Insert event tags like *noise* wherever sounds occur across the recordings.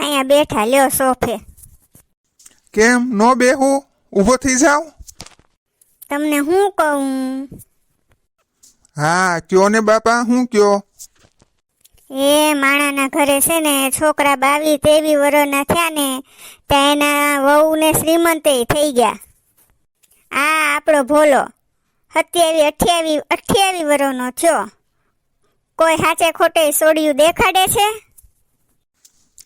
અહીંયા બેઠા લ્યો સોફે. કેમ? નો બેહું? ઊભો થઈ જાવ તમને હું કહું? હા કયો ને બાપા હું કયો? એ માણાના ઘરે છે ને છોકરા બાવી તેવી વરોના થયા ને ત્યાં એના વહુ ને શ્રીમંતે થઈ ગયા. આ આપણો ભોલો. સત્યાવી અઠ્યાવી અઠ્યાવી વરોનો થયો. કોઈ સાચે ખોટે સોડિયું દેખાડે છે?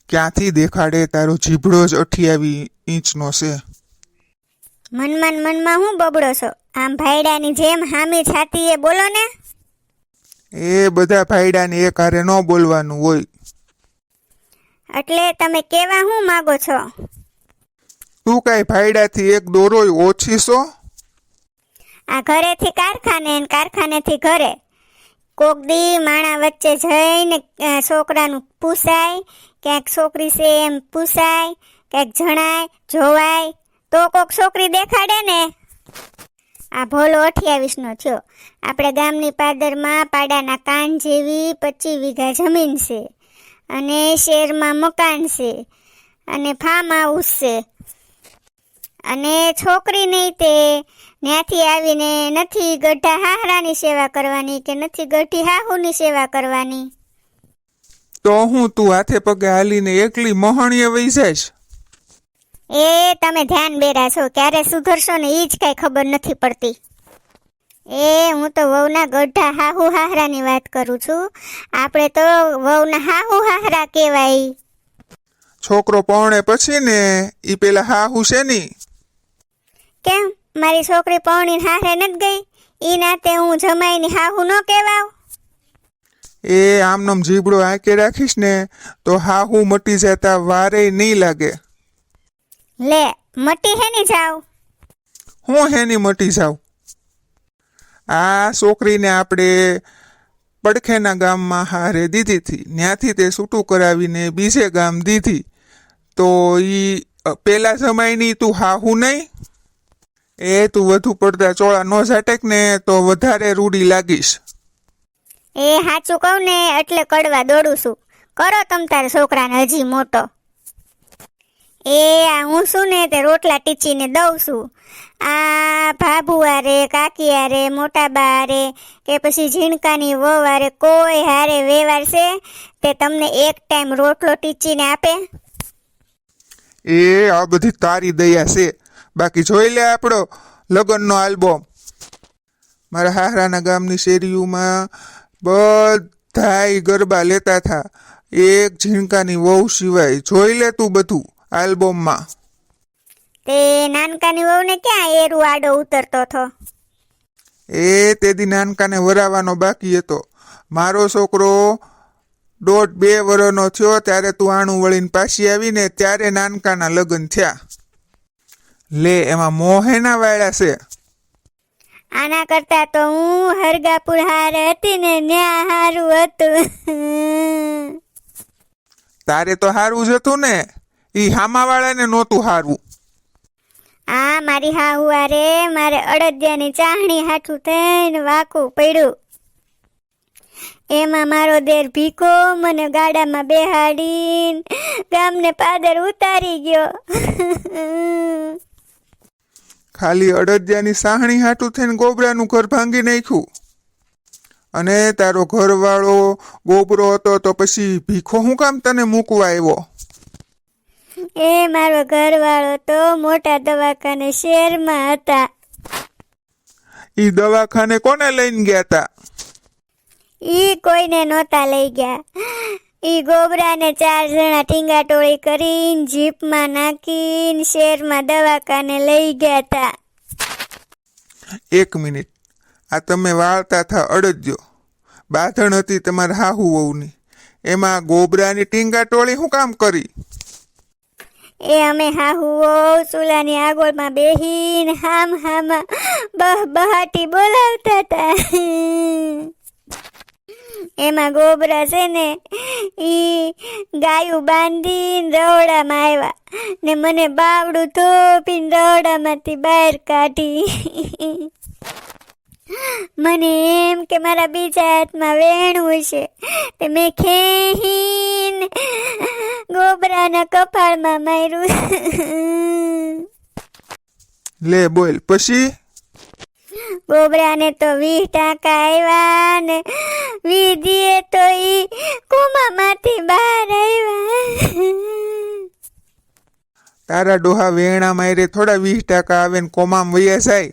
ક્યાંથી દેખાડે? તારો જીભડો જ અઠ્યાવી ઇંચનો છે. મનમાં મનમાં હું બબડો છો? આમ ભાઈડાની જેમ હામી છાતીએ એ બોલો ને. એ બધા ભાઈડાને એક હારે ન બોલવાનું હોય. એટલે તમે કેવા હું માગો છો? તું કાંઈ ભાઈડાથી એક દોરોય ઓછી છો? આ ઘરેથી કારખાને ને કારખાનેથી ઘરે. કોક દી માણા વચ્ચે જઈને છોકરાનું પૂછાય ક્યાંક છોકરી છે એમ પૂછાય, ક્યાંક જણાય, જોવાય, તો કોક છોકરી દેખાડે ને. આ ભોલો અઠ્યાવીસનો થયો આપણે ગામની પાદરમાં પાડાના કાન જેવી પચીસ વીઘા જમીન છે અને શહેરમાં મકાન છે અને ફાર્મ હાઉસ છે. અને છોકરી નહીં તે ત્યાંથી આવીને નથી ગઢા હાહરાની સેવા કરવાની કે નથી ગઢી હાહુની સેવા કરવાની. તો હું તું હાથે પગે હાલીને એકલી મોહણીએ વહી જઈશ? એ તમે ધ્યાન બેરા છો ક્યારે સુધરશો ને એ જ કાંઈ ખબર નથી પડતી. એ હું તો વહુના ગઢા હાહુ હાહરાની વાત કરું છું. આપણે તો વહુના હાહુ હાહરા કહેવાય. છોકરો પહોણે પછી ને એ પેલા હાહુ છે ની? કેમ? મારી છોકરી પહોણી હાહરે નથી ગઈ? એ નાતે હું જમાઈની હાહુ ન કહેવાવ? એ આમનામ જીબડો આંકે રાખીશ ને તો હાહુ મટી જતા વારે નહીં લાગે. લે મટી હે ની જાવ? હું હેની મટી જાવ? આ છોકરીને આપણે પડખેના ગામમાં હારે દીધી હતી. ત્યાંથી તે છૂટું કરાવીને બીજે ગામ દીધી. તો ઈ પેલા સમયની તું હાહુ નહીં? એ તું વધુ પડતા ચોળા ન ઝાટેક ને તો વધારે રૂડી લાગીશ. એ સાચું કહું ને એટલે કડવા દોડું છું. કરો તમ તારે છોકરાને હજી મોટો. એ આ હું શું ને તે રોટલા ટીચીને દઉં છું. આ ભાભુઆ રે કાકી રે, મોટા બા રે કે પછી ઝીણકાની વવા રે કોઈ હારે વેવાર છે? તે તમને એક ટાઈમ રોટલો ટીચીને આપે. એ આ બધી તારી દયા છે. બાકી જોઈ લે આપણો લગ્નનો આલ્બમ. મારા હારાના ગામની શેરીઓમાં બધાય ગરબા લેતા હતા એક ઝીણકાની વહુ સિવાય જોઈ લે તું બધું આલ્બમમાં. તે નાનકાની વહુને ક્યાં એરું આડો ઉતરતો હતો? એ તેદી નાનકાને વરાવાનો બાકી હતો. મારો છોકરો દોઢ બે વર્ષનો થયો ત્યારે તું આણું વળીને પાછી આવીને ત્યારે નાનકાના લગ્ન થયા. લે એમાં મોહેના વાળા છે. આના કરતા તો હું હરગાપુર હારે હતી ને ન્યા હારું હતું. તારે તો હારું જ હતું ને. ઈ હામાવાળાને નહોતું હારું આ મારી હાહુ હારે મારે અડદિયાની ચાહણી હાઠું થઈને વાકું પડ્યું. એમાં મારો દેર ભીખો મને ગાડામાં બેહાડીને ગામને પાદર ઉતારી ગયો. ખાલી અડદિયાની સાહણી હાટું થઈને ગોબરાનું ઘર ભાંગી નાખ્યું. અને તારો ઘરવાળો ગોબરો હતો તો પછી ભીખો હું કામ તને મૂકવા આવ્યો? એ મારો ઘરવાળો તો મોટા દવાખાને શહેરમાં હતા. ઈ દવાખાને કોને લઈને ગયા તા? ઈ કોઈને નહોતા લઈ ગયા. ઈ ગોબરાને ચાર જણા ટીંગા ટોળી કરીને જીપમાં નાખીને શહેરમાં દવાખાને લઈ ગયા તા. એક મિનિટ. આ તમે વાળતા થા અડદજો બાથણ હતી તમારા હાહુ વહુની. એમાં ગોબરાની ટીંગા ટોળી શું કામ કરી? એ અમે હાહુ વહુ ચૂલાની આગળમાં બેહીને હામ હામાં બહ બહાટી બોલાવતા હતા એમાં ગોબરા છે ને એ ગાયું બાંધીને રવડામાં આવ્યા ને મને બાવડું થોપીને રવડામાંથી બહાર કાઢી. મને એમ કે મારા બીજા હાથમાં વેણું છે તે મેં ખેહીને ગોબરાના કપાળમાં માર્યું. લે બોલ પછી? ગોબરાને તો વીસ ટાંકા આવ્યા ને વીધીએ તો ઈ કોમામાંથી બહાર આવ્યા. તારા ડોહા વેણા મારે થોડા વીસ ટકા આવે ને કોમામ વૈયા જાય.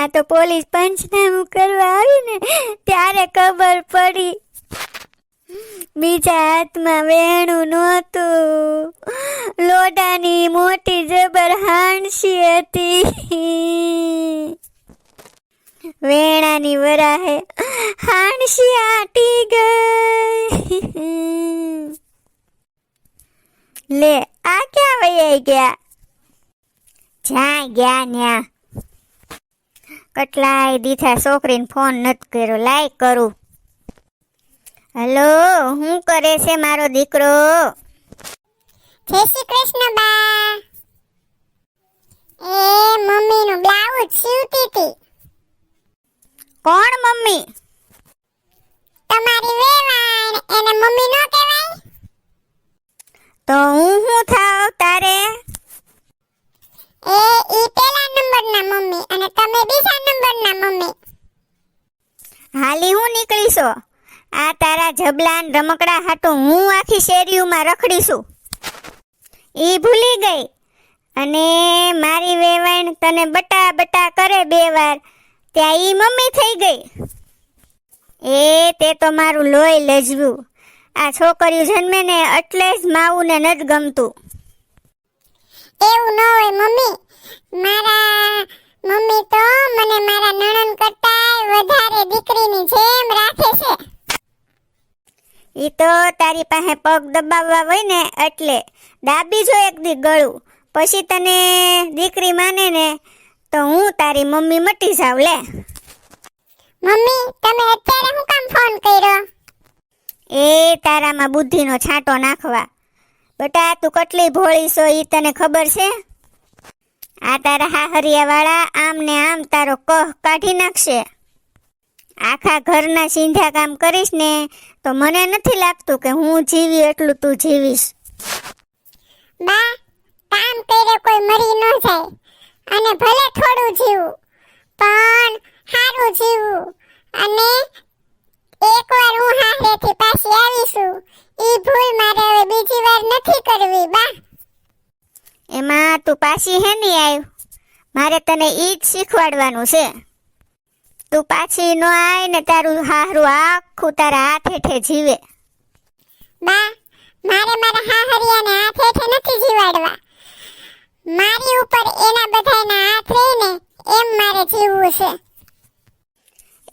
આ તો પોલીસ પંચનામું કરવા આવી ને ત્યારે ખબર પડી. બીજા હાથમાં વેણું નહોતું. લોઢાની મોટી જબર હાણસી હતી. વેણાની વરાહે હાણસી આટી ગઈ લે આ ક્યાં વૈયા ગયા જ્યાં ગયા ન્યા કટલાય દીથા છોકરીને ફોન નથી કર્યો લાય કરું હલો શું કરે છે મારો દીકરો જય શ્રી કૃષ્ણ બા એ મમ્મીનું બ્લાઉઝ સીવતી હતી કોણ મમ્મી તમારી વેવાણ એને મમ્મી નો કહેવાય. તો હું હું થાવ તારે? એ ઈ પેલા નંબરના મમ્મી અને તમે બીજા નંબરના મમ્મી. હાલી હું નીકળીશો? આ તારા જબલાન રમકડા હાટું હું આખી શેરીઓમાં રખડીશું. ઈ ભૂલી ગઈ. અને મારી વેવાણ તને બટા બટા કરે બે વાર. ત્યાં ઈ મમ્મી થઈ ગઈ. એ તે તો મારું લોહી લજવું. આ છોકરીઓ જન્મે ને એટલે જ માવું ને નથી ગમતું. એવું ન હોય મમ્મી. મારા મમ્મી તો મને મારા નણંદ કરતા વધારે દીકરીની જેમ રાખે છે. ઈ તો તારી પાસે પગ દબાવવા હોય ને એટલે દાબી જો એક દી ગળું. પછી તને દીકરી માને ને તો હું તારી મમ્મી મટી જાવ લે. મમ્મી તમે અત્યારે હું કામ ફોન કર્યો? એ તારામાં બુદ્ધિનો છાંટો નાખવા. બટા તું કેટલી ભોળી છો એ તને ખબર છે? આ તારા હાહરિયાવાળા આમ ને આમ તારો કહ કાઢી નાખશે. આખા ઘરના સિંધા કામ કરીશ ને તો મને નથી લાગતું કે હું જીવી એટલું તું જીવીશ. બા કામ કર્યો કોઈ મરી ન જાય. અને ભલે થોડું જીવું પણ સારું જીવું. અને એકવાર હું હારેથી પાછી આવીશું એ ભૂલ મારે હવે બીજી વાર નથી કરવી બા. એમાં તું પાછી હે નહીં આવ્યું મારે તને એ જ શીખવાડવાનું છે. તું પાછી ન આય ને તારું હારું આખું તારા હાથ હેઠે જીવે. બા મારે મારા હાહરિયાને હાથ હેઠે નથી જીવાડવા. મારી ઉપર એના બધાના હાથ રહીને એમ મારે જીવવું છે.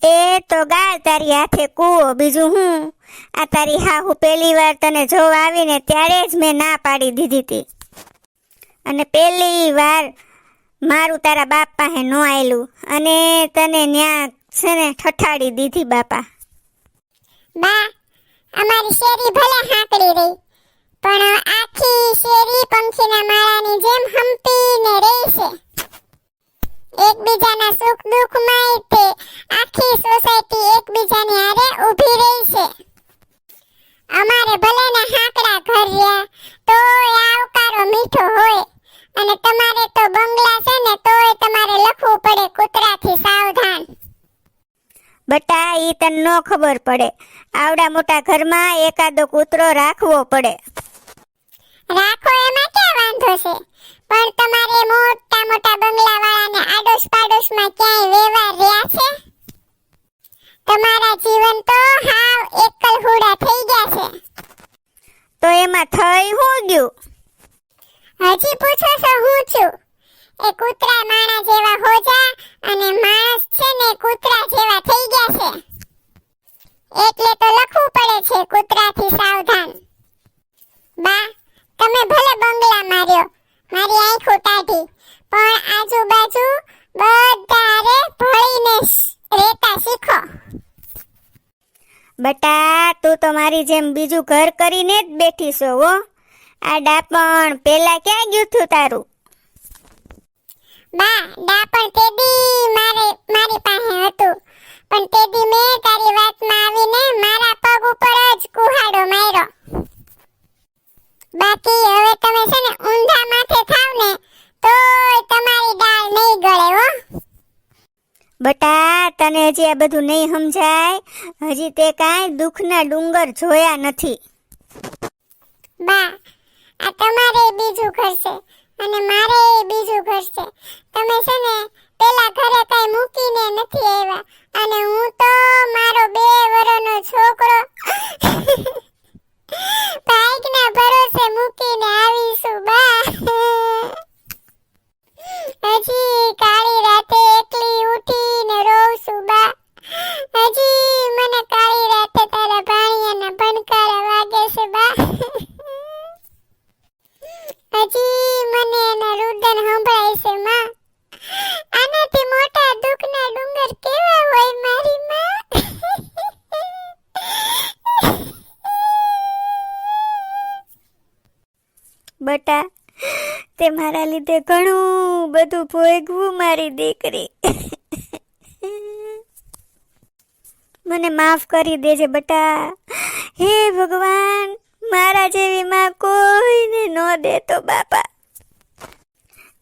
એ તો ગાળ તારી હાથે કૂવો, બીજું હું? આ તારી હાહુ પહેલી વાર તને જોવા આવીને ત્યારે જ મેં ના પાડી દીધી હતી અને પહેલી વાર મારું તારા બાપ પાસે ન આવેલું અને તને ત્યાં છે ને ઠઠાડી દીધી બાપા. બા, અમારી શેરી ભલે હાંકડી રહી, પણ આખી શેરી પંખીના માળાની જેમ હંપીને રહી છે એકબીજાના સુખ દુઃખમાં તે આખી સોસાયટી એકબીજાની હારે ઊભી રહી છે. અમારે ભલે ને હાંકડા ઘર રહ્યા તો આવકારો મીઠો હોય. અને તમારે તો બંગલા છે ને તોય તમારે લખવું પડે કૂતરાથી સાવધાન. બટા ઈ તને નો ખબર પડે. આવડા મોટા ઘરમાં એકાદો કૂતરો રાખવો પડે. રાખો એમાં ક્યાં વાંધો છે? પણ તમારે મોટા મોટા બંગલા વાળાને આડોશ પાડોશમાં ક્યાંય વ્યવહાર રહ્યા છે? તમારા જીવન તો હાવ એકલ હુડા થઈ ગયા છે. તો એમાં થઈ હું ગયું? હજી પૂછો છો હું છું? એ કૂતરા માણા જેવા હોજા અને માણસ છે ને કૂતરા જેવા થઈ ગયા છે. એટલે તો લખવું પડે છે કૂતરાથી સાવધાન. બા તમે ભલે બંગલા માર્યો મારી આંખો કાઢી પણ આજુબાજુ બધારે ભળીને રહેતા શીખો. બટા તું તો મારી જેમ બીજું ઘર કરીને જ બેઠી છો હો. આ ડાપણ પેલા ક્યાં ગયું તું તારું? બા ડાપણ તેદી મારે મારી પાસે હતું. પણ તેદી મેં તારી વાતમાં આવીને મારા પગ ઉપર જ કુહાડો માર્યો. બાકી હવે તમે છે ને ઊંધા માથે થાવ ને તો તમારી દાળ નહીં ગળે હો. બટા તને હજી આ બધું નહીં સમજાય? હજી તે કાંઈ દુઃખના ડુંગર જોયા નથી. બા આ તમારે બીજું ઘર છે અને મારે બીજું ઘર છે. તમે છે ને પેલા ઘરે કઈ મૂકીને નથી આવ્યા અને હું તો મારો બે વર્ષનો છોકરો. *laughs* બાઈકના ભરોસે મૂકીને આવીશું બા. હજી મારા લીધે ઘણું બધું ભોગવું મારી દીકરી. મને માફ કરી દેજે બટા. હે ભગવાન, મારા જેવી માં કોઈને ન દેતો બાપા.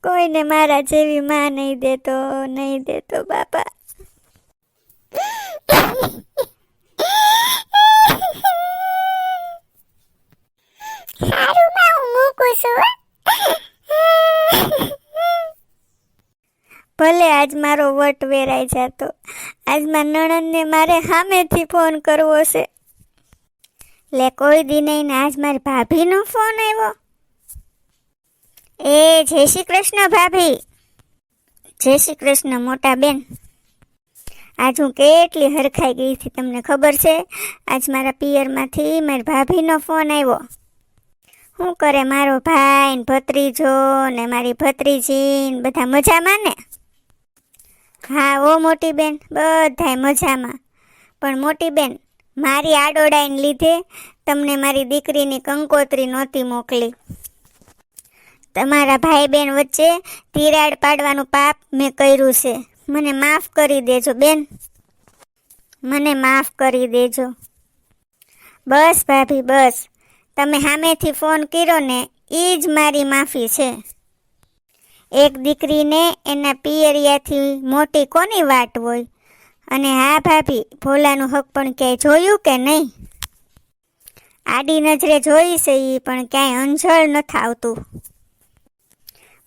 કોઈને મારા જેવી માં નહીં દેતો નહીં દેતો બાપા. સારું, માં, હું મૂકું છું હો. ભલે આજ મારો વટ વેરાઈ જતો. આજ મારા નણંદને મારે સામેથી ફોન કરવો છે. લે, કોઈ દી નહીં આજ મારી ભાભીનો ફોન આવ્યો. એ, જય શ્રી કૃષ્ણ ભાભી. જય શ્રી કૃષ્ણ, મોટા બેન. આજ હું કેટલી હરખાઈ ગઈ હતી તમને ખબર છે? આજ મારા પિયરમાંથી મારી ભાભીનો ફોન આવ્યો. શું કરે મારો ભાઈ ભત્રીજો ને મારી ભત્રીજી બધા મજામાં ને? હા, ઓ મોટી બેન, બધાય મજામાં. પણ મોટી બેન, મારી આડોડાઈને લીધે તમને મારી દીકરીની કંકોત્રી નહોતી મોકલી. તમારા ભાઈ બહેન વચ્ચે તિરાડ પાડવાનું પાપ મેં કર્યું છે. મને માફ કરી દેજો, બેન. મને માફ કરી દેજો. બસ ભાભી, બસ. તમે સામેથી ફોન કર્યો ને એ જ મારી માફી છે. એક દીકરીને એના પિયરિયાથી મોટી કોની વાટ હોય? અને હા ભાભી, ભોલાનું હક પણ ક્યાંય જોયું કે નહીં? આડી નજરે જોઈ છે ઈ, પણ ક્યાંય અંજળ નથી આવતું.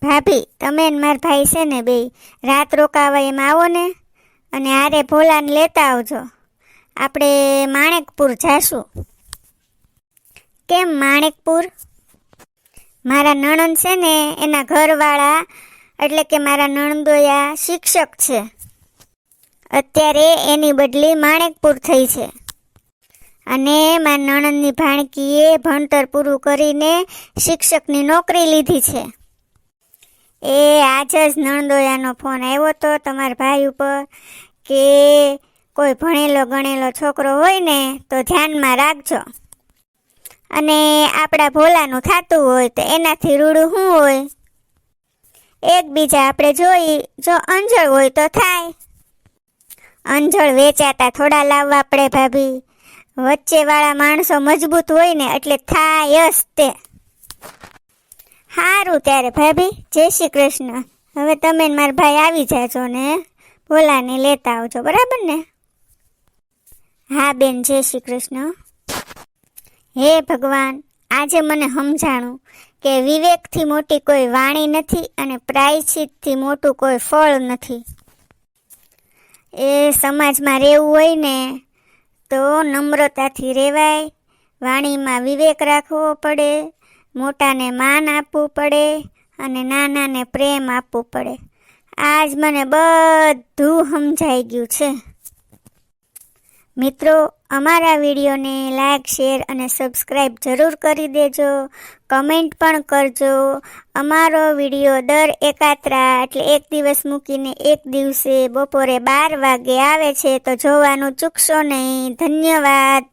ભાભી, તમે ને મારા ભાઈ છે ને બે રાત રોકાવા એમ આવો ને, અને આરે ભોલાને લેતા આવજો. આપણે માણેકપુર જાશું. કેમ માણેકપુર? મારા નણંદ છે ને, એના ઘરવાળા, એટલે કે મારા નણંદોયા શિક્ષક છે. અત્યારે એની બદલી માણેકપુર થઈ છે. અને મારા નણંદની ભાણકીએ ભણતર પૂરું કરીને શિક્ષકની નોકરી લીધી છે. એ આજ જ નણંદોયાનો ફોન આવ્યો તો તમારા ભાઈ ઉપર કે કોઈ ભણેલો ગણેલો છોકરો હોય ને, તો ધ્યાનમાં રાખજો. અને આપણા ભોલાનું થતું હોય તો એનાથી રૂડું શું હોય? એકબીજા આપણે જોઈ, જો અંજળ હોય તો થાય. અંજળ વેચાતા થોડા લાવવા પડે ભાભી. વચ્ચેવાળા માણસો મજબૂત હોય ને એટલે થાય જ તે. સારું ત્યારે ભાભી, જય શ્રી કૃષ્ણ. હવે તમે મારા ભાઈ આવી જાજો ને, ભોલાને લેતા આવજો, બરાબર ને? હા બેન, જય શ્રી કૃષ્ણ. હે ભગવાન, આજે મને સમજાણું કે વિવેકથી મોટી કોઈ વાણી નથી અને પ્રાયશ્ચિતથી મોટું કોઈ ફળ નથી. એ સમાજમાં રહેવું હોય ને, તો નમ્રતાથી રહેવાય, વાણીમાં વિવેક રાખવો પડે, મોટાને માન આપવું પડે અને નાનાને પ્રેમ આપવું પડે. આજ મને બધું સમજાઈ ગયું છે. મિત્રો, અમારા વિડીયોને લાઈક, શેર અને સબસ્ક્રાઈબ જરૂર કરી દેજો. કમેન્ટ પણ કરજો. અમારો વીડિયો દર એકાત્રા એટલે એક દિવસ મૂકીને એક દિવસે બપોરે બાર વાગે આવે છે તો જોવાનું ચૂકશો નહીં. ધન્યવાદ.